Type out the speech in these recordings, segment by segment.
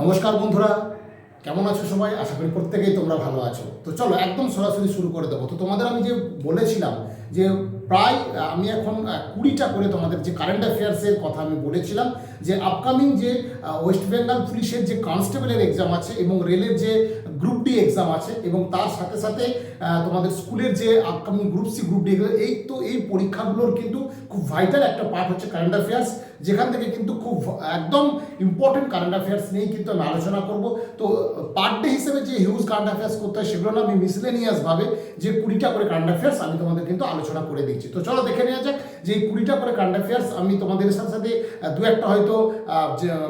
নমস্কার বন্ধুরা, কেমন আছো সবাই? আশা করি প্রত্যেকেই তোমরা ভালো আছো। তো চলো, একদম সরাসরি শুরু করে দেবো। তো তোমাদের আমি যে বলেছিলাম যে প্রায়, আমি এখন কুড়িটা করে তোমাদের যে কারেন্ট অ্যাফেয়ার্সের কথা আমি বলেছিলাম, যে আপকামিং যে ওয়েস্ট বেঙ্গল পুলিশের যে কনস্টেবলের এক্সাম আছে এবং রেলের যে গ্রুপ ডি এক্সাম আছে এবং তার সাথে সাথে তোমাদের স্কুলের যে upcoming group C group D এই তো এই পরীক্ষাগুলোর কিন্তু খুব ভাইটাল একটা পার্ট হচ্ছে কারেন্ট অ্যাফেয়ার্স যেখান থেকে কিন্তু খুব একদম ইম্পর্টেন্ট কারেন্ট অ্যাফেয়ার্স নিয়েই কিন্তু আমি আলোচনা করব। তো পার ডে হিসেবে যে হিউজ কারেন্ট অ্যাফেয়ার্স করতে হয়, সেগুলো না আমি ভাবে যে কুড়িটা করে কারেন্ট অ্যাফেয়ার্স আমি তোমাদের কিন্তু আলোচনা করে দিচ্ছি। তো চলো দেখে নেওয়া যাক যে এই কুড়িটা করে কারেন্ট অ্যাফেয়ার্স আমি তোমাদের সাথে সাথে দু একটা হয়তো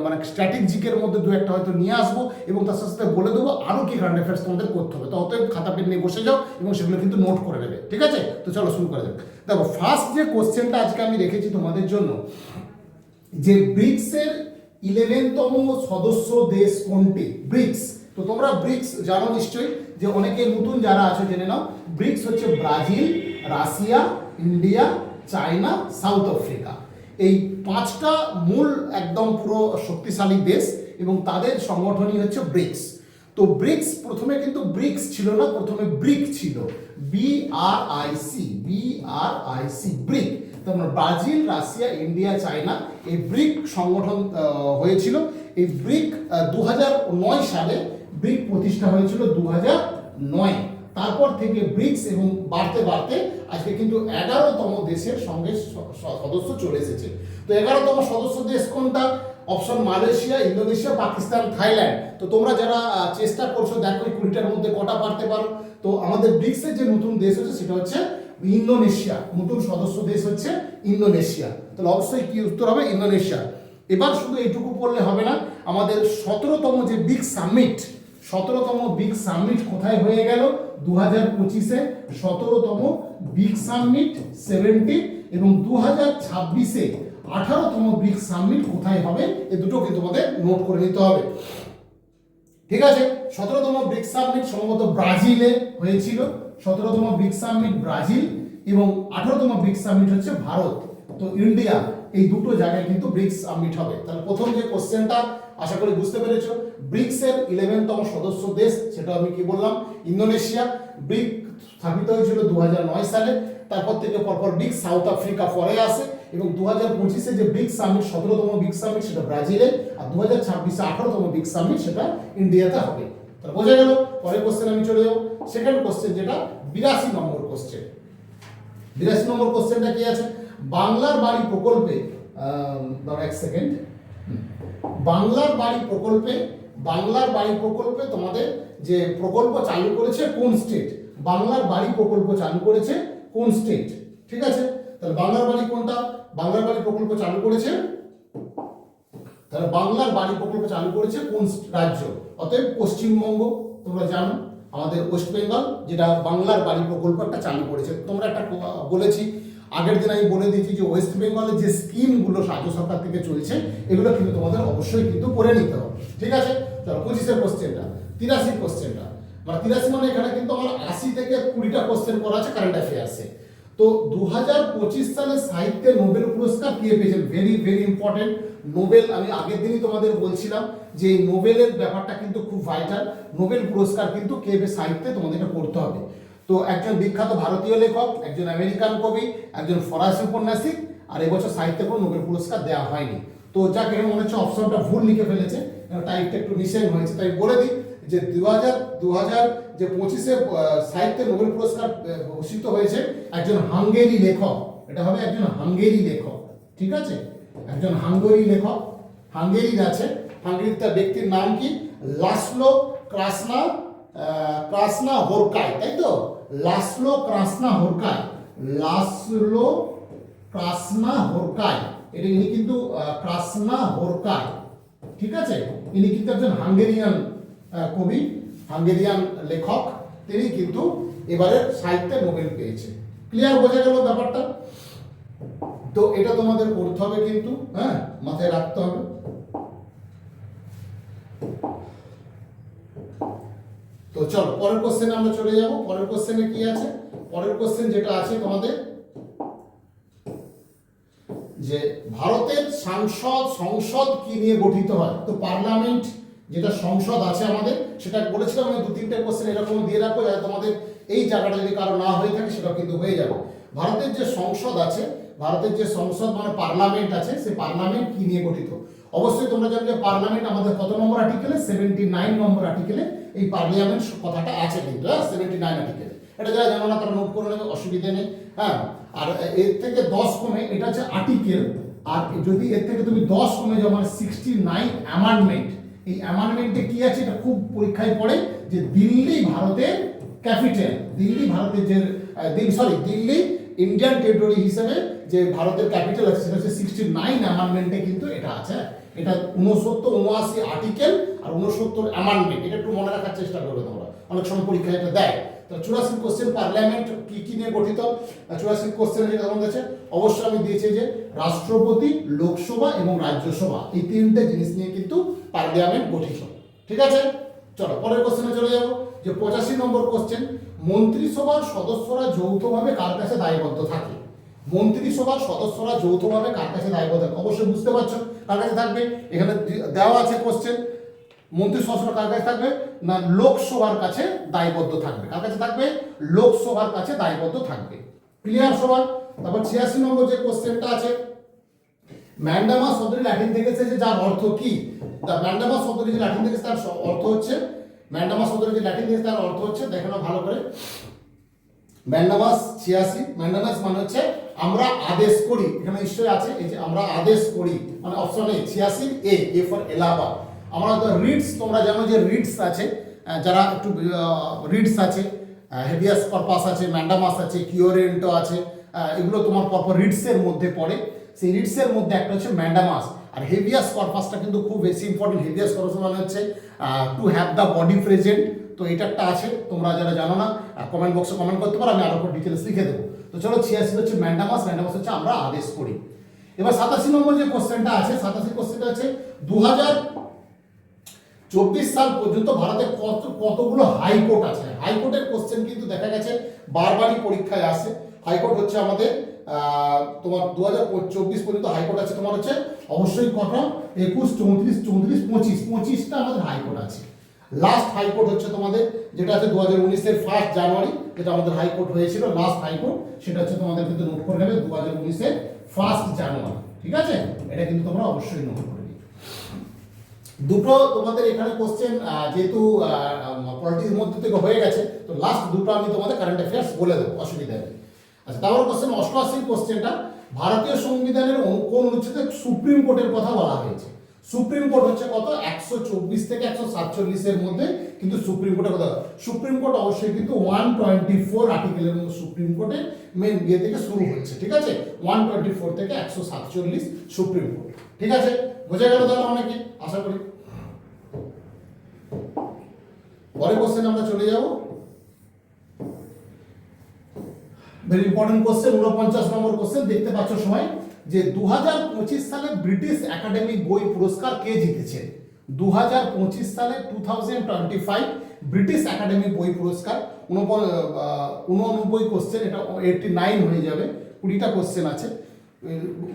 মানে স্ট্র্যাটেজিকের মধ্যে দু একটা হয়তো নিয়ে আসব এবং তার সাথে সাথে বলে দেবো আরও কি কারেন্ট অ্যাফেয়ার্স তোমাদের করতে হবে। তো অতএব খাতা পেন নিয়ে বসে যাও এবং সেগুলো কিন্তু নোট করে নেবে, ঠিক আছে? তো চলো শুরু করে যাক। দেখো ফার্স্ট যে কোশ্চেনটা আজকে আমি রেখেছি তোমাদের জন্য যে ব্রিক্সের ইলেভেনতম সদস্য দেশ কোনটি? ব্রিক্স। তো তোমরা ব্রিক্স জানো নিশ্চয়ই, যে অনেকে নতুন যারা আছো, জেনে নাও। ব্রিক্স হচ্ছে Brazil, Russia, India, China, South Africa. এই পাঁচটা মূল একদম পুরো শক্তিশালী দেশ এবং তাদের সংগঠনই হচ্ছে ব্রিক্স। তো ব্রিক্স প্রথমে কিন্তু ব্রিক্স ছিল না, প্রথমে ব্রিক ছিল। B R I C B R I C BRIC. তোমরা ব্রাজিল, রাশিয়া, ইন্ডিয়া, চায়না এই ব্রিক সংগঠন হয়েছিল। এই ব্রিক দু নয় সালে ব্রিক প্রতিষ্ঠা হয়েছিল দু নয়। তারপর থেকে ব্রিক্স এবং বাড়তে বাড়তে আজকে কিন্তু এগারোতম দেশের সঙ্গে সদস্য চলে এসেছে। তো এগারোতম সদস্য দেশ কোনটা? Option Malaysia, Indonesia, Pakistan, Thailand. তো তোমরা যারা চেষ্টা করছ, দেখো কুড়িটার মধ্যে কটা পারতে পারো। তো আমাদের ব্রিক্সের যে নতুন দেশ হচ্ছে সেটা হচ্ছে ইন্দোনেশিয়া, নতুন সদস্য দেশ হচ্ছে ইন্দোনেশিয়া। তাহলে অবশ্যই কি উত্তর হবে? ইন্দোনেশিয়া। এবার শুধু এইটুকু পড়লে হবে না, আমাদের সতেরোতম যে বিগ সামিট, সতেরোতম বিগ সামিট কোথায় হয়ে গেল? দু হাজার পঁচিশে সতেরোতম বিগ সামিট সেভেন্টি এবং দু হাজার ছাব্বিশে আঠারোতম বিগ সামিট কোথায় হবে? এ দুটো কিন্তু তোমাদের নোট করে নিতে হবে। ঠিক আছে? সতেরোতম ব্রিক্স সামিট সম্ভবত ব্রাজিলে হয়েছিল। সতেরোতম ব্রিক্স সামিট ব্রাজিল এবং আঠারোতম ব্রিক্স সামিট হচ্ছে ভারত। তো ইন্ডিয়া, এই দুটো জায়গায় কিন্তু ব্রিক্স সামিট হবে। তাহলে প্রথম যে কোশ্চেনটা, আশা করি বুঝতে পেরেছ, ব্রিক্সের ইলেভেনতম সদস্য দেশ সেটা আমি কি বললাম, ইন্দোনেশিয়া। ব্রিক স্থাপিত হয়েছিল দু সালে, তারপর থেকে পরপর ব্রিক্স সাউথ আফ্রিকা পরে আসে এবং দু হাজার পঁচিশে যে ব্রিক্স সামিট, সতেরোতম ব্রিক্স সামিট, সেটা ব্রাজিলে, আর দু হাজার ছাব্বিশে আঠারোতম ব্রিক্স সামিট, সেটা ইন্ডিয়াতে হবে। তাহলে বোঝা গেল পরের কোশ্চেন আমি চলে যাব। সেকেন্ড কোশ্চেন যেটা, বিরাশি নম্বর কোশ্চেন বিরাশি নম্বর কোশ্চেনটা কি আছে? বাংলার বাড়ি প্রকল্পে এক সেকেন্ড বাংলার বাড়ি প্রকল্পে, বাংলার বাড়ি প্রকল্পে তোমাদের যে প্রকল্প চালু করেছে কোন স্টেট বাংলার বাড়ি প্রকল্প চালু করেছে কোন স্টেট ঠিক আছে? তাহলে বাংলার বাড়ি কোনটা? বাংলার বাড়ি প্রকল্প চালু করেছে? তাহলে বাংলার বাড়ি প্রকল্প চালু করেছে কোন রাজ্য? অতএব পশ্চিমবঙ্গ। তোমরা জানো, আমাদের ওয়েস্ট বেঙ্গল যেটা বাংলার বাড়ি প্রকল্প একটা চালু করেছে। তোমরা একটা বলেছি, আগের দিন আমি বলে দিয়েছি যে ওয়েস্ট বেঙ্গলের যে স্কিমগুলো রাজ্য সরকার থেকে চলছে, এগুলো কিন্তু তোমাদের অবশ্যই কিন্তু করে নিতে হবে। ঠিক আছে? চলো, পঁচিশের কোশ্চেনটা তিরাশি কোশ্চেনটা মানে তিরাশি মানে এখানে কিন্তু আমার আশি থেকে কুড়িটা কোশ্চেন করা আছে কারেন্ট অ্যাফেয়ার্সে তো দু হাজার পঁচিশ সালে সাহিত্যে নোবেল পুরস্কার কে পেয়েছেন? ভেরি ভেরি ইম্পর্টেন্ট নোবেল আমি আগের দিনই তোমাদের বলছিলাম যে এই নোবেলের ব্যাপারটা কিন্তু খুব ভাইটাল নোবেল পুরস্কার কিন্তু কে পে সাহিত্যে তোমাদেরকে পড়তে হবে। তো একজন বিখ্যাত ভারতীয় লেখক, একজন আমেরিকান কবি, একজন ফরাসি উপন্যাসিক, আর এবছর সাহিত্যে কোনো নোবেল পুরস্কার দেওয়া হয়নি। তো যাকে মনে হচ্ছে অপশনটা ভুল লিখে ফেলেছে। টাইপটা একটু মিসিং হয়েছে, তাই বলে দিই। যে দু হাজার দু হাজার যে পঁচিশে সাহিত্যে নোবেল পুরস্কার ঘোষিত হয়েছে একজন হাঙ্গেরি লেখক। এটা হবে একজন হাঙ্গেরি লেখক। ঠিক আছে? একজন হাঙ্গেরি লেখক, হাঙ্গেরির আছে। হাঙ্গেরির তার ব্যক্তির নাম কি? লাসলো ক্রাসনা ক্রাসনা হোরকায় তাই তো? লাসলো ক্রাসনা হোরকায় লাসলো ক্রাসনা হোরকায় এটা ইনি কিন্তু ক্রাসনা হোরকায় ঠিক আছে? ইনি কিন্তু একজন হাঙ্গেরিয়ান কবি, হাঙ্গেরিয়ান লেখক, তিনি কিন্তু এবারে সাহিত্যে নোবেল পেয়েছে। ক্লিয়ার বোঝা গেল ব্যাপারটা? তো এটা তোমাদের করতে হবে কিন্তু হ্যাঁ? মাথায় রাখতে হবে। তো চলো, পরের কোশ্চেনে আমরা চলে যাব। পরের কোশ্চেনে কি আছে? পরের কোশ্চেন যেটা আছে তোমাদের, যে ভারতের সাংসদ, সংসদ কি নিয়ে গঠিত হয়? তো পার্লামেন্ট যেটা সংসদ আছে আমাদের, সেটা বলেছিলাম আমি দু তিনটে কোশ্চেন এরকম দিয়ে রাখব যাতে তোমাদের এই জায়গাটা যদি কারও না হয়ে থাকে সেটা কিন্তু হয়ে যাবে। ভারতের যে সংসদ আছে, ভারতের যে সংসদ মানে পার্লামেন্ট আছে, সেই পার্লামেন্ট কি নিয়ে গঠিত? অবশ্যই তোমরা জানো পার্লামেন্ট আমাদের কত নম্বর আর্টিকেলে সেভেন্টি নাইন নম্বর আর্টিকেলে এই পার্লামেন্ট কথাটা আছে কিন্তু হ্যাঁ সেভেন্টি নাইন আর্টিকেলে এটা যারা জানো না, তারা নোট করে নেবে, অসুবিধে নেই হ্যাঁ। আর এর থেকে দশ কমে, এটা হচ্ছে আর্টিকেল আর যদি এর থেকে তুমি দশ কমে যাও মানে সিক্সটি নাইন অ্যামান্ডমেন্ট এই অ্যামান্ডমেন্টে কি আছে এটা খুব পরীক্ষায় পড়ে যে দিল্লি ভারতের ক্যাপিটাল দিল্লি ভারতের যে সরি দিল্লি ইন্ডিয়ান টেরিটরি হিসেবে যে ভারতের ক্যাপিটাল আছে সেটা হচ্ছে সিক্সটি নাইন অ্যামান্ডমেন্টে কিন্তু এটা আছে। এটা উনসত্তর উনআশি আর্টিকেল আর উনসত্তর অ্যামান্ডমেন্ট এটা একটু মনে রাখার চেষ্টা করবে তোমরা। অনেক সময় পরীক্ষায় এটা দেয়। চুরাশি কোশ্চেন পার্লামেন্ট কি কি নিয়ে গঠিত? চুরাশি কোশ্চেন যেটা তোমাদের কাছে অবশ্যই আমি দিয়েছি যে রাষ্ট্রপতি, লোকসভা এবং রাজ্যসভা, এই তিনটে জিনিস নিয়ে কিন্তু পার্লামেন্ট গঠিত। ঠিক আছে? চলো, পরের কোশ্চেনে চলে যাব, যে পঁচাশি নম্বর কোশ্চেন মন্ত্রিসভার সদস্যরা যৌথভাবে কার কাছে দায়বদ্ধ থাকে? মন্ত্রিসভার সদস্যরা যৌথভাবে কার কাছে দায়বদ্ধ অবশ্যই বুঝতে পারছ কার কাছে থাকবে? এখানে দেওয়া আছে কোশ্চেন মন্ত্রী সদস্যরা কার কাছে থাকবে? না, লোকসভার কাছে দায়বদ্ধ থাকবে। কার কাছে থাকবে? লোকসভার কাছে দায়বদ্ধ থাকবে। ক্লিয়ার সবার? তারপর ছিয়াশি নম্বর যে কোশ্চেনটা আছে, ম্যান্ডামা শব্দটি ল্যাটিন থেকে এসেছে যার অর্থ কি? ম্যান্ডামা শব্দটি যে ল্যাটিন থেকে তার অর্থ হচ্ছে, ম্যান্ডামা শব্দটি যে ল্যাটিন থেকে তার অর্থ হচ্ছে, দেখো না ভালো করে। ম্যান্ডামাস ছিয়াশি ম্যান্ডামাস মানে হচ্ছে, আমরা আদেশ করি। এখানে নিশ্চয়ই আছে, এই যে আমরা আদেশ করি। মানে অপশন এ ছিয়াশি এ এ ফর এলাবা আমরা তো রিডস তোমরা জানো যে রিডস আছে। যারা একটু রিডস আছে হেভিয়াস কর্পাস আছে ম্যান্ডামাস আছে কিওরেন্টো আছে এগুলো তোমার পরপর রিডসের মধ্যে পড়ে। সেই রিডসের মধ্যে একটা হচ্ছে ম্যান্ডামাস আর হেভিয়াস কর্পাসটা কিন্তু খুব বেশি ইম্পর্টেন্ট হেভিয়াস কর্পাস মানে হচ্ছে to have the body present তো এটা একটা আছে, তোমরা যারা জানো না কমেন্ট বক্সে কমেন্ট করতে পারো, আমি আরও ডিটেলস লিখে দেবো। তো চলো, ছিয়াশি হচ্ছে ম্যান্ডামাস ম্যান্ডামাস হচ্ছে আমরা আদেশ করি। এবার সাতাশি নম্বর যে কোশ্চেনটা আছে, সাতাশি কোশ্চেনটা আছে দু হাজার চব্বিশ সাল পর্যন্ত ভারতে কত কতগুলো হাইকোর্ট আছে? হাইকোর্টের কোশ্চেন কিন্তু দেখা গেছে, বারবারই পরীক্ষায় আসে। হাইকোর্ট হচ্ছে আমাদের তোমার দু হাজার চব্বিশ পর্যন্ত হাইকোর্ট আছে। তোমার হচ্ছে অবশ্যই কত একুশ, চৌত্রিশ চৌত্রিশ, পঁচিশ, পঁচিশটা আমাদের হাইকোর্ট আছে। লাস্ট হাইকোর্ট হচ্ছে তোমাদের, যেটা আছে দু হাজার উনিশের ফার্স্ট জানুয়ারি, যেটা আমাদের হাইকোর্ট হয়েছিল লাস্ট হাইকোর্ট, সেটা হচ্ছে তোমাদের কিন্তু নোট করে নেবে দু হাজার উনিশের ফার্স্ট জানুয়ারি। ঠিক আছে? এটা কিন্তু তোমরা অবশ্যই নোট করে দুটো তোমাদের এখানে কোশ্চেন যেহেতু পলিটিক্স মধ্যে থেকে হয়ে গেছে, তো লাস্ট দুটো আমি তোমাদের কারেন্ট অ্যাফেয়ার্স বলে দেবো, অসুবিধা নেই। আচ্ছা তারপর কোশ্চেন অষ্টআশি কোশ্চেনটা ভারতীয় সংবিধানের কোন অনুচ্ছেদে সুপ্রিম কোর্টের কথা বলা হয়েছে? সুপ্রিম কোর্ট হচ্ছে কত? একশো চব্বিশ থেকে একশো সাতচল্লিশের মধ্যে, কিন্তু সুপ্রিম কোর্টের কথা, সুপ্রিম কোর্ট অবশ্যই কিন্তু ওয়ান টোয়েন্টি ফোর আর্টিকেলের মধ্যে সুপ্রিম কোর্টের মেন ইয়ে থেকে শুরু হচ্ছে ঠিক আছে? ওয়ান টোয়েন্টি ফোর থেকে একশো সাতচল্লিশ সুপ্রিম কোর্ট, ঠিক আছে? বোঝা গেল তাহলে অনেকে, আশা করি। পরের কোশ্চেন আমরা চলে যাব। ভেরি ইম্পর্টেন্ট কোশ্চেন উনপঞ্চাশ নম্বর কোশ্চেন দেখতে পাচ্ছ সময় যে দু পঁচিশ সালে ব্রিটিশ একাডেমি বই পুরস্কার কে জিতেছে? দু হাজার পঁচিশ সালে two thousand twenty five British academy বই পুরস্কার। উননব্বই কোশ্চেন এটা এইটটি নাইন হয়ে যাবে। কুড়িটা কোশ্চেন আছে।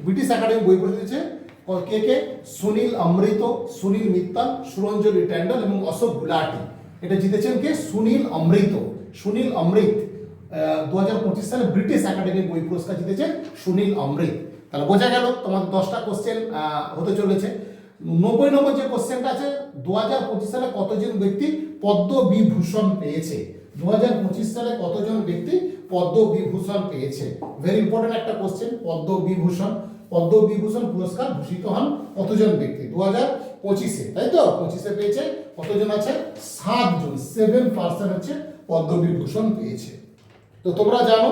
ব্রিটিশ একাডেমি বই পুরস্কার ক- কে সুনীল অমৃত সুনীল মিত্তাল সুরঞ্জলি ট্যান্ডল এবং অশোক গুলাটি এটা জিতেছেন কে? সুনীল অমৃত। সুনীল অমৃত দু হাজার পঁচিশ সালে ব্রিটিশ একাডেমি বই পুরস্কার জিতেছেন সুনীল অমৃত। তাহলে বোঝা গেল তোমাদের দশটা কোশ্চেন হতে চলেছে। নব্বই নম্বর যে কোশ্চেনটা আছে দু হাজার পঁচিশ সালে কতজন ব্যক্তি পদ্মবিভূষণ পেয়েছে? দু হাজার পঁচিশ সালে কতজন ব্যক্তি পদ্মবিভূষণ পেয়েছে? ভেরি ইম্পর্টেন্ট একটা কোশ্চেন পদ্মবিভূষণ। পদ্মবিভূষণ পুরস্কার ভূষিত হন কতজন ব্যক্তি? দু হাজার পঁচিশে, তাই তো? পঁচিশে পেয়েছে, কতজন আছে? সাতজন সেভেন পার্সেন্ট হচ্ছে পদ্মবিভূষণ পেয়েছে। তো তোমরা জানো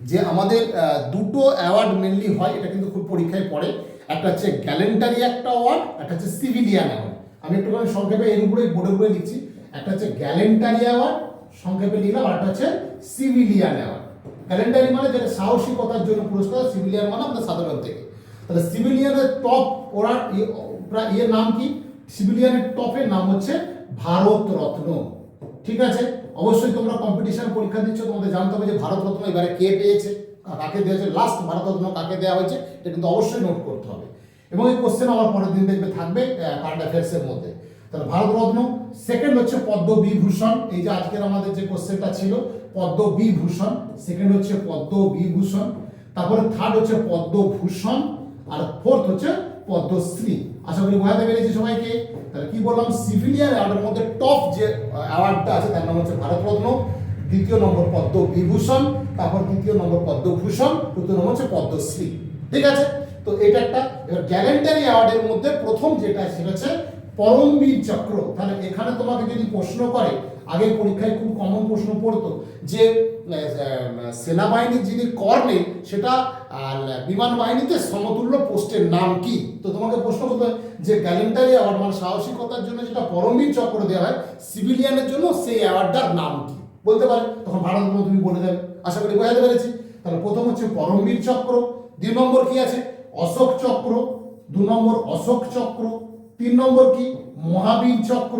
যে আমাদের দুটো অ্যাওয়ার্ড মেনলি হয়, এটা কিন্তু খুব পরীক্ষায় পড়ে। একটা হচ্ছে গ্যালেন্টারি একটা অ্যাওয়ার্ড একটা হচ্ছে সিভিলিয়ান অ্যাওয়ার্ড আমি একটুখানি সংক্ষেপে এর উপরে বোর্ডের উপরে লিখছি। একটা হচ্ছে গ্যালেন্টারি অ্যাওয়ার্ড সংক্ষেপে লিখলাম, আর একটা হচ্ছে সিভিলিয়ান অ্যাওয়ার্ড গ্যালেন্টারি মানে যেটা সাহসিকতার জন্য পুরস্কার সিভিলিয়ান মানে আপনার সাধারণ থেকে। তাহলে সিভিলিয়ানের টপ ওরা ইয়ে- ইয়ের নাম কি? সিভিলিয়ানের টপের নাম হচ্ছে ভারত রত্ন ঠিক আছে? অবশ্যই তোমরা কম্পিটিশন পরীক্ষা দিচ্ছ, তোমাদের জানতে হবে যে ভারত রত্ন এবারে কে পেয়েছে, কাকে দেওয়া হয়েছে লাস্ট ভারত রত্ন কাকে দেওয়া হয়েছে, এটা কিন্তু অবশ্যই নোট করতে হবে। এবং এই কোশ্চেন আমার পরের দিন দেখবে থাকবে কারেন্ট অ্যাফেয়ার্সের মধ্যে। তাহলে ভারতরত্ন সেকেন্ড হচ্ছে পদ্ম বিভূষণ এই যে আজকের আমাদের যে কোশ্চেনটা ছিল পদ্ম বিভূষণ সেকেন্ড হচ্ছে পদ্মবিভূষণ, তারপরে থার্ড হচ্ছে পদ্মভূষণ, আর ফোর্থ হচ্ছে পদ্মশ্রী। আশা করি বোঝাতে পেরেছি সবাইকে। তাহলে কি বললাম? সিভিলিয়ান অ্যাওয়ার্ডের মধ্যে টপ যে অ্যাওয়ার্ডটা আছে, তার নাম হচ্ছে ভারতরত্ন, দ্বিতীয় নম্বর পদ্মবিভূষণ, তারপর তৃতীয় নম্বর পদ্মভূষণ তৃতীয় নম্বর হচ্ছে পদ্মশ্রী। ঠিক আছে? তো এটা একটা, এবার গ্যালেন্টারি অ্যাওয়ার্ডের মধ্যে প্রথম যেটা, সেটা হচ্ছে পরমবীর চক্র। তাহলে এখানে তোমাকে যদি প্রশ্ন করে আগে পরীক্ষায় খুব কমন প্রশ্ন পড়তো যে সেনাবাহিনীর যিনি কর্নেল সেটা বিমান বাহিনীতে সমতুল্য পোস্টের নাম কি? তো তোমাকে প্রশ্ন করতে হয় যে গ্যালেন্টারি অ্যাওয়ার্ড মানে সাহসিকতার জন্য যেটা পরমবীর চক্র দেওয়া হয়, সিভিলিয়ানের জন্য সেই অ্যাওয়ার্ডটার নাম কি? বলতে পারে, তখন ভারত তুমি বলে দেবে। আশা করি বোঝাতে পেরেছি। তাহলে প্রথম হচ্ছে পরমবীর চক্র, দুই নম্বর কি আছে? অশোক চক্র, দু নম্বর অশোক চক্র, তিন নম্বর কি? মহাবীর চক্র।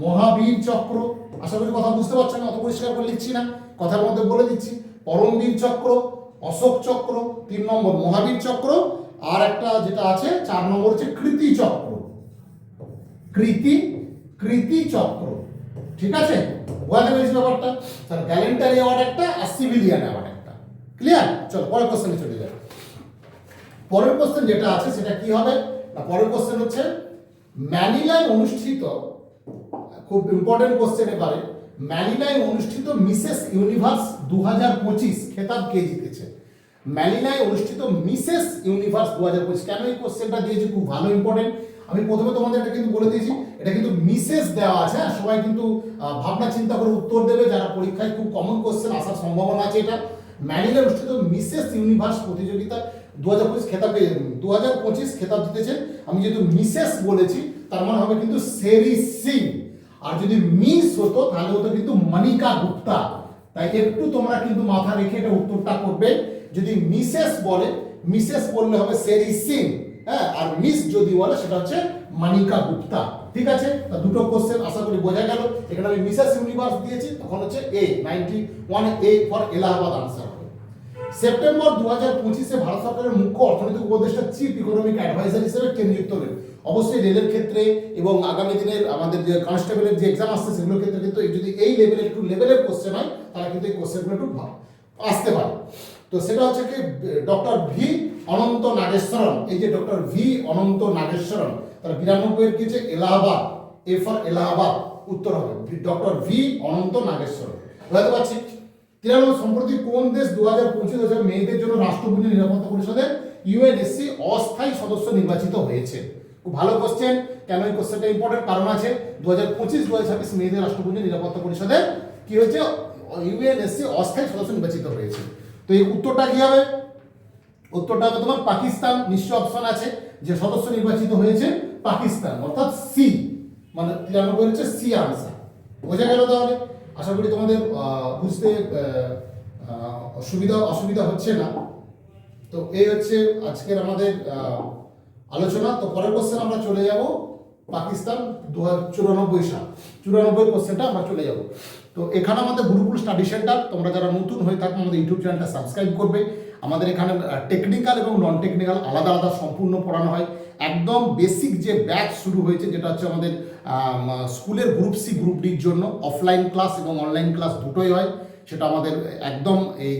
মহাবীর চক্র। আশা করি কথা বুঝতে পারছ না, অত পরিষ্কার করে লিখছি না, কথার মধ্যে বলে দিচ্ছি। পরমবীর চক্র, অশোক চক্র, তিন নম্বর মহাবীর চক্র, আর একটা যেটা আছে, চার নম্বর হচ্ছে কৃতি চক্র। কৃতি কৃতি চক্র। ঠিক আছে? বোঝাতে পেরেছি ব্যাপারটা? তাহলে গ্যালেন্টারি অ্যাওয়ার্ড একটা, আর সিভিলিয়ান অ্যাওয়ার্ড একটা। ক্লিয়ার চলো, পরের কোশ্চেনে চলে যাই। পরের কোশ্চেন যেটা আছে, সেটা কি হবে? না, পরের কোশ্চেন হচ্ছে, ম্যানিলায় অনুষ্ঠিত খুব ইম্পর্টেন্ট কোশ্চেন এবারে। ম্যানিলায় অনুষ্ঠিত মিসেস ইউনিভার্স দু হাজার পঁচিশ খেতাব কে জিতেছে? ম্যানিলায় অনুষ্ঠিত মিসেস ইউনিভার্স দু হাজার পঁচিশ। কেন এই কোশ্চেনটা দিয়েছি? খুব ভালো ইম্পর্টেন্ট আমি প্রথমে তোমাদের এটা কিন্তু বলে দিয়েছি, এটা কিন্তু মিসেস দেওয়া আছে হ্যাঁ? সবাই কিন্তু ভাবনা চিন্তা করে উত্তর দেবে। যারা পরীক্ষায় খুব কমন কোশ্চেন আসার সম্ভাবনা আছে এটা। ম্যানিলায় অনুষ্ঠিত মিসেস ইউনিভার্স প্রতিযোগিতা দু হাজার পঁচিশ খেতাবে দু হাজার পঁচিশ খেতাব জিতেছেন আমি যেহেতু মিসেস বলেছি, তার মানে হবে কিন্তু সেরি সিং আর যদি মিস হতো, তাহলে হতো কিন্তু মনিকা গুপ্তা। তাই একটু তোমরা কিন্তু মাথা রেখে এটা উত্তরটা করবে। যদি মিসেস বলে মিসেস বললে হবে সেরি সিং হ্যাঁ? আর মিস যদি বলে, সেটা হচ্ছে মানিকা গুপ্তা। ঠিক আছে? তা দুটো কোশ্চেন আশা করি বোঝা গেল। এখানে আমি মিসেস ইউনিভার্স দিয়েছি, তখন হচ্ছে A ninety one A for Allahabad answer September দু হাজার পঁচিশে ভারত সরকারের মুখ্য অর্থনৈতিক উপদেষ্টা চিফ ইকোনমিক অ্যাডভাইজার হিসেবে কে নিযুক্ত হলেন। অবশ্যই রেলের ক্ষেত্রে এবং আগামী দিনের আমাদের যে কনস্টেবলের যে এক্সাম আসছে, সেগুলোর ক্ষেত্রে কিন্তু যদি এই লেভেলের একটু লেভেলের কোশ্চেন হয়, তাহলে কিন্তু এই কোশ্চেনগুলো একটু আসতে পারে। তো সেটা হচ্ছে কি ডক্টর ভি অনন্ত নাগেশ্বরন এই যে ডক্টর ভি অনন্ত নাগেশ্বরন তার বিরানব্বইয়ের কি হচ্ছে? এলাহাবাদ এ ফর এলাহাবাদ, উত্তর হবে। ডক্টর ভি অনন্ত নাগেশ্বরন বুঝতে পারছি? তিরানব্বই সম্প্রতি কোন দেশ দু হাজার পঁচিশ মেয়েদের জন্য রাষ্ট্রপতি নিরাপত্তা পরিষদের ইউএনএসসি অস্থায়ী সদস্য নির্বাচিত হয়েছে? খুব ভালো কোশ্চেন কেন এই কোশ্চেনটা ইম্পর্টেন্ট কারণ আছে? দু হাজার পঁচিশ দু হাজার ছাব্বিশ মেয়েদের রাষ্ট্রপতি নিরাপত্তা পরিষদে কি হয়েছে? ইউএনএসসি অস্থায়ী সদস্য নির্বাচিত হয়েছে। তো এই উত্তরটা কি হবে? উত্তরটা হবে তোমার পাকিস্তান। নিশ্চয় অপশন আছে। যে সদস্য নির্বাচিত হয়েছে পাকিস্তান, অর্থাৎ সি। মানে তিরানব্বই হচ্ছে সি আনসার বোঝা গেল তাহলে? আশা করি তোমাদের বুঝতে আহ, অসুবিধা হচ্ছে না। তো এই হচ্ছে আজকের আমাদের আলোচনা। তো পরের কোশ্চেন আমরা চলে যাব পাকিস্তান দু হাজার চুরানব্বই সাল। চুরানব্বই কোশ্চেনটা আমরা চলে যাব। তো এখানে আমাদের গুরুকুল স্টাডি সেন্টার তোমরা যারা নতুন হয়ে থাকো আমাদের ইউটিউব চ্যানেলটা সাবস্ক্রাইব করবে। আমাদের এখানে টেকনিক্যাল এবং নন টেকনিক্যাল আলাদা আলাদা সম্পূর্ণ পড়ানো হয়। একদম বেসিক যে ব্যাচ শুরু হয়েছে, যেটা হচ্ছে আমাদের স্কুলের গ্রুপ সি গ্রুপ ডির জন্য অফলাইন ক্লাস এবং অনলাইন ক্লাস দুটোই হয়। সেটা আমাদের একদম এই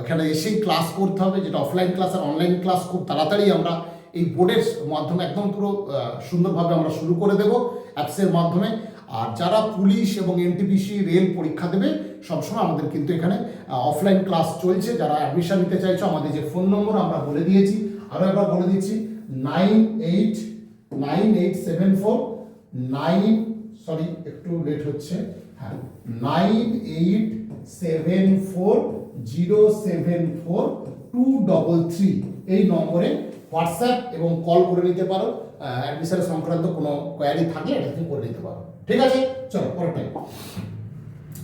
এখানে এসেই ক্লাস করতে হবে, যেটা অফলাইন ক্লাস আর অনলাইন ক্লাস খুব তাড়াতাড়ি আমরা এই বোর্ডের মাধ্যমে একদম পুরো সুন্দরভাবে আমরা শুরু করে দেব অ্যাপসের মাধ্যমে। আর যারা পুলিশ এবং এনটিপিসি রেল পরীক্ষা দেবে, সবসময় আমাদের কিন্তু এখানে অফলাইন ক্লাস চলছে। যারা অ্যাডমিশন নিতে চাইছো, আমাদের যে ফোন নম্বর আমরা বলে দিয়েছি, আরও একবার বলে দিচ্ছি nine eight nine eight seven four, nine, sorry, একটু লেট হচ্ছে হ্যাঁ nine eight seven four, zero seven four two double three এই নম্বরে হোয়াটসঅ্যাপ এবং কল করে নিতে পারো অ্যাডমিশন সংক্রান্ত কোনো কোয়ারি থাকলে এটা তুমি করে নিতে পারো, ঠিক আছে? চলো পরেরটাই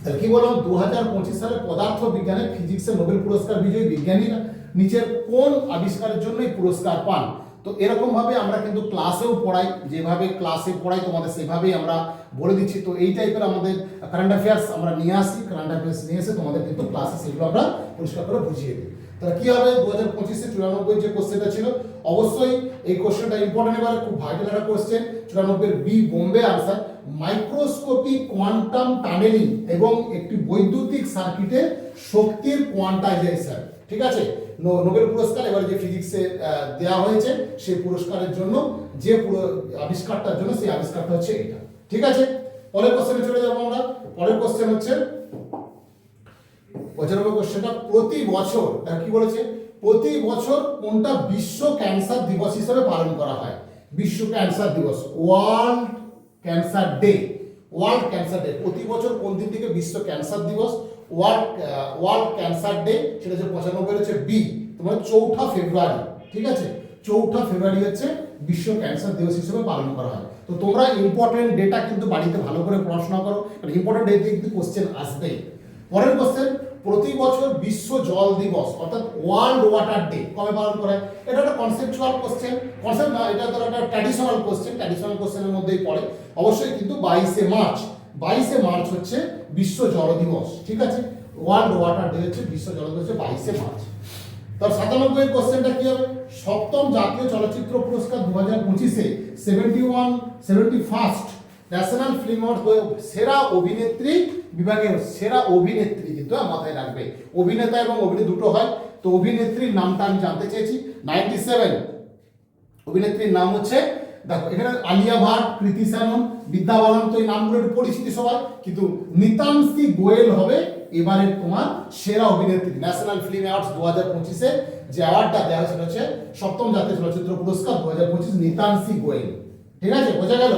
তাহলে কি বললাম দু হাজার পঁচিশ সালে পদার্থ বিজ্ঞানে ফিজিক্সে নোবেল পুরস্কার বিজয়ী বিজ্ঞানীরা নিচের কোন আবিষ্কারের জন্য এই পুরস্কার পান? তো এরকম ভাবে আমরা কিন্তু ক্লাসেও পড়াই, যেভাবে ক্লাসে পড়াই, তোমাদের সেভাবেই আমরা বলে দিচ্ছি। তো এই টাইপের আমাদের কারেন্ট অ্যাফেয়ার্স আমরা নিয়ে আসি কারেন্ট অ্যাফেয়ার্স নিয়ে এসে তোমাদের কিন্তু ক্লাসে সেগুলো আমরা পরিষ্কার করে বুঝিয়ে দিই। তাহলে কি হবে দু হাজার পঁচিশে চুরানব্বই যে কোশ্চেনটা ছিল, অবশ্যই এই কোশ্চেনটা ইম্পর্টেন্ট এবার খুব ভাইটাল একটা কোশ্চেন চুরানব্বই B Bombay answer microscopic quantum tunneling এবং একটি বৈদ্যুতিক সার্কিটের শক্তির কোয়ান্টাইজেশন ঠিক আছে? নোবেল পুরস্কার এবার যে ফিজিক্সে দেওয়া হয়েছে, সেই পুরস্কারের জন্য যে পুরো আবিষ্কারটার জন্য সেই আবিষ্কারটা হচ্ছে এটা। ঠিক আছে? পরের কোশ্চেনে চলে যাব আমরা। পরের কোশ্চেন হচ্ছে, পঁচানব্বই কোশ্চেনটা প্রতি বছর কি বলেছে? প্রতি বছর কোনটা বিশ্ব ক্যান্সার দিবস হিসেবে পালন করা হয়? বিশ্ব ক্যান্সার দিবস world cancer day world cancer day প্রতি বছর কোন দিন থেকে বিশ্ব ক্যান্সার দিবস ওয়ার্ল্ড ওয়ার্ল্ড ক্যান্সার ডে, সেটা হচ্ছে পঁচানব্বই হচ্ছে বি, তোমার চৌঠা ফেব্রুয়ারি, ঠিক আছে? চৌঠা ফেব্রুয়ারি হচ্ছে বিশ্ব ক্যান্সার দিবস হিসেবে পালন করা হয়। তো তোমরা ইম্পর্টেন্ট ডেটা কিন্তু বাড়িতে ভালো করে পড়াশোনা করো, কারণ ইম্পর্টেন্ট ডেতে কিন্তু কোশ্চেন আসবেই। পরের কোশ্চেন প্রতি বছর বিশ্ব জল দিবস, অর্থাৎ ওয়ার্ল্ড ওয়াটার ডে কবে পালন করে এটা একটা কনসেপচুয়াল কোশ্চেন কনসেপ্ট না, এটা ধরো একটা ট্র্যাডিশনাল কোশ্চেন ট্র্যাডিশনাল কোশ্চেনের মধ্যেই পড়ে। অবশ্যই কিন্তু বাইশে মার্চ বাইশে মার্চ হচ্ছে বিশ্ব জল দিবস, ঠিক আছে? ওয়ার্ল্ড ওয়াটার ডে হচ্ছে বিশ্ব জল দিবস বাইশে মার্চ। তার সাতানব্বই কোশ্চেনটা কি হবে? সপ্তম জাতীয় চলচ্চিত্র পুরস্কার দু হাজার পঁচিশে seventy one seventy first national film সেরা অভিনেত্রী বিভাগের সেরা অভিনেত্রী কিন্তু মাথায় রাখবে। অভিনেতা এবং অভিনেত্রী দুটো হয়। তো অভিনেত্রীর নামটা আমি জানতে চেয়েছি। নাইনটি সেভেন অভিনেত্রীর নাম হচ্ছে দেখো, এখানে আলিয়া ভাট, কৃতি শ্যানন, বিদ্যা বালান তো এই নামগুলো একটু পরিচিতি সবার, কিন্তু নিতাংশী গোয়েল হবে এবারে তোমার সেরা অভিনেত্রী, ন্যাশনাল ফিল্ম অ্যাওয়ার্ডস দু হাজার পঁচিশে যে অ্যাওয়ার্ডটা দেওয়া হয়েছিল হচ্ছে সপ্তম জাতীয় চলচ্চিত্র পুরস্কার দু হাজার পঁচিশ নিতাংশী গোয়েল। ঠিক আছে? বোঝা গেল?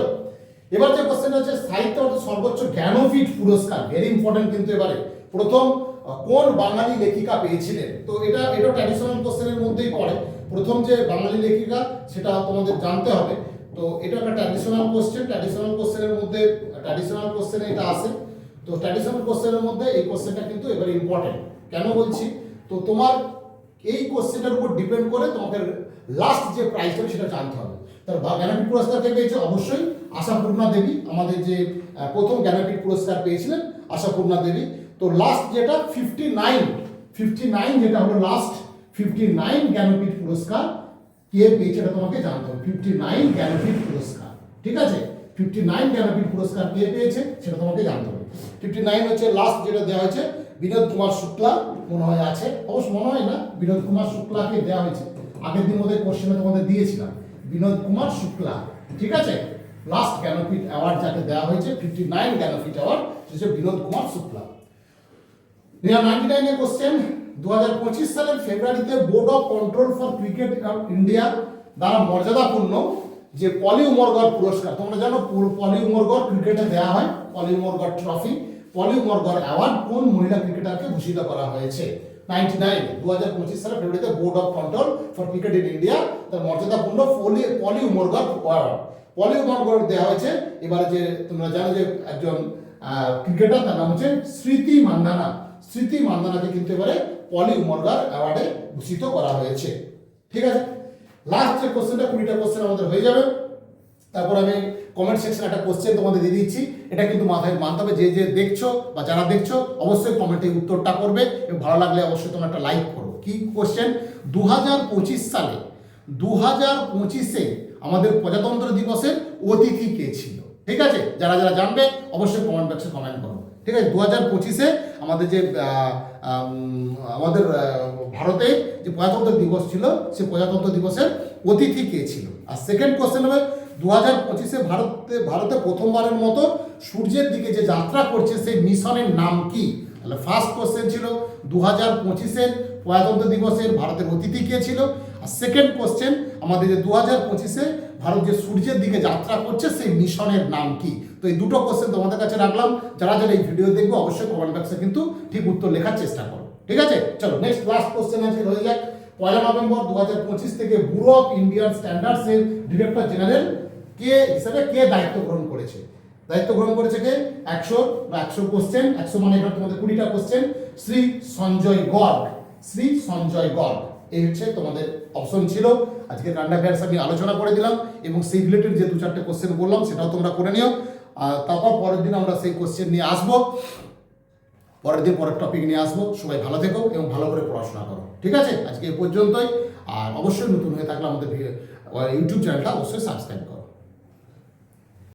এবার যে কোশ্চেন হচ্ছে, সাহিত্য অর্থাৎ সর্বোচ্চ জ্ঞানপীঠ পুরস্কার ভেরি ইম্পর্টেন্ট কিন্তু এবারে। প্রথম কোন বাঙালি লেখিকা পেয়েছিলেন? তো এটা এটা ট্র্যাডিশনাল কোশ্চেনের মধ্যেই পড়ে। প্রথম যে বাঙালি লেখিকা, সেটা তোমাদের জানতে হবে। তো এটা একটা ট্র্যাডিশনাল কোশ্চেন ট্র্যাডিশনাল কোশ্চেনের মধ্যে ট্র্যাডিশনাল কোশ্চেনে এটা আসে তো ট্র্যাডিশনাল কোশ্চেনের মধ্যে এই কোশ্চেনটা কিন্তু এবারে ইম্পর্টেন্ট কেন বলছি? তো তোমার এই কোশ্চেনটার উপর ডিপেন্ড করে তোমাকে লাস্ট যে প্রাইসটা সেটা জানতে হবে। তার জ্ঞানপীঠ পুরস্কার কে পেয়েছে? অবশ্যই আশাপূর্ণা দেবী আমাদের যে প্রথম জ্ঞানপীঠ পুরস্কার পেয়েছিলেন আশাপূর্ণা দেবী। তো লাস্ট যেটা ফিফটি নাইন ফিফটি নাইন যেটা হলো লাস্ট ফিফটি নাইন জ্ঞানপীঠ পুরস্কার কে পেয়েছে, এটা তোমাকে জানতে হবে। ফিফটি নাইন জ্ঞানপীঠ পুরস্কার, ঠিক আছে? ফিফটি নাইন জ্ঞানপীঠ পুরস্কার কে পেয়েছে, সেটা তোমাকে জানতে হবে। ফিফটি নাইন হচ্ছে লাস্ট যেটা দেওয়া হয়েছে, বিনোদ কুমার শুক্লা, মনে হয় আছে। অবশ্য মনে হয় না, বিনোদ কুমার শুক্লাকে দেওয়া হয়েছে। আগের দিন ওদের কোশ্চেনে তোমাদের দিয়েছিলাম। বিনোদ কুমার শুক্লা, ঠিক আছে? লাস্ট জ্ঞানপীঠ অ্যাওয়ার্ড যাকে দেওয়া হয়েছে ফিফটি নাইন জ্ঞানপীঠ অ্যাওয়ার্ড সে বিনোদ কুমার শুক্লা। নাইনটি নাইনের কোশ্চেন দু হাজার পঁচিশ সালের ফেব্রুয়ারিতে board of control for cricket India দ্বারা মর্যাদাপূর্ণ যে পলি উমরগড় পুরস্কার, তোমরা জানো পলি উমরগড় ক্রিকেটে দেওয়া হয়, পলি উমরগড় ট্রফি পলি উমরগড় অ্যাওয়ার্ড কোন মহিলা ক্রিকেটারকে ভূষিত করা হয়েছে? নাইনটি নাইন দু হাজার পঁচিশ সালের ফেব্রুয়ারিতে board of control for cricket in India তার মর্যাদাপূর্ণ পলি পলি উমরগড় অ্যাওয়ার্ড পলি উমরগড় দেওয়া হয়েছে, এবারে যে তোমরা জানো যে একজন ক্রিকেটার তার নাম হচ্ছে স্মৃতি মান্দানা স্মৃতি মান্দানাকে কিন্তু এবারে পলি উমরগার অ্যাওয়ার্ডে ভূষিত করা হয়েছে। ঠিক আছে? লাস্ট যে কোশ্চেনটা কুড়িটা কোশ্চেন আমাদের হয়ে যাবে। তারপর আমি কমেন্ট সেকশনে একটা কোশ্চেন তোমাদের দিয়ে দিচ্ছি। এটা কিন্তু মাথায় মানতে হবে। যে যে দেখছ বা যারা দেখছ, অবশ্যই কমেন্টে উত্তরটা করবে। এবং ভালো লাগলে অবশ্যই তোমরা একটা লাইক করো। কি কোশ্চেন দু হাজার পঁচিশ সালে দু হাজার পঁচিশে আমাদের প্রজাতন্ত্র দিবসের অতিথি কে ছিল? ঠিক আছে? যারা যারা জানবে, অবশ্যই কমেন্ট বক্সে কমেন্ট করো। ঠিক আছে? দু হাজার পঁচিশে আমাদের যে আমাদের ভারতে যে প্রজাতন্ত্র দিবস ছিল, সে প্রজাতন্ত্র দিবসের অতিথি কে ছিল? আর সেকেন্ড কোশ্চেন হবে দু হাজার পঁচিশে ভারতে ভারতে প্রথমবারের মতো সূর্যের দিকে যে যাত্রা করছে, সেই মিশনের নাম কি? তাহলে ফার্স্ট কোশ্চেন ছিল দু হাজার পঁচিশের প্রজাতন্ত্র দিবসের ভারতের অতিথি কে ছিল? আর সেকেন্ড কোশ্চেন আমাদের যে দু হাজার পঁচিশে ভারত যে সূর্যের দিকে যাত্রা করছে, সেই মিশনের নাম কি? তো এই দুটো কোশ্চেন তোমাদের কাছে রাখলাম। যারা যারা এই ভিডিও দেখবে, অবশ্যই কমেন্ট বক্সে কিন্তু ঠিক উত্তর লেখার চেষ্টা করো। ঠিক আছে? চলো নেক্সট লাস্ট কোশ্চেন আছে হয়ে যাক। পয়লা নভেম্বর দু হাজার পঁচিশ থেকে ব্যুরো অফ ইন্ডিয়ান স্ট্যান্ডার্ডসের ডিরেক্টর জেনারেল কে হিসেবে কে দায়িত্ব গ্রহণ করেছে? দায়িত্ব গ্রহণ করেছে কে? একশো বা একশো কোশ্চেন একশো মানে এখানে তোমাদের কুড়িটা কোশ্চেন শ্রী সঞ্জয় গর্গ। শ্রী সঞ্জয় গর্গ। এই হচ্ছে তোমাদের অপশন ছিল। আজকে কান্ডা অ্যাফেয়ার্স আমি আলোচনা করে দিলাম এবং সেই রিলেটেড যে দু চারটে কোশ্চেন বললাম সেটাও তোমরা করে নিও। আর তারপর পরের দিন আমরা সেই কোশ্চেন নিয়ে আসব। পরের দিন পরের টপিক নিয়ে আসব। সবাই ভালো থেকো এবং ভালো করে পড়াশোনা করো। ঠিক আছে? আজকে এ পর্যন্তই। আর অবশ্যই নতুন হয়ে থাকলে আমাদের ইউটিউব চ্যানেলটা অবশ্যই সাবস্ক্রাইব করো।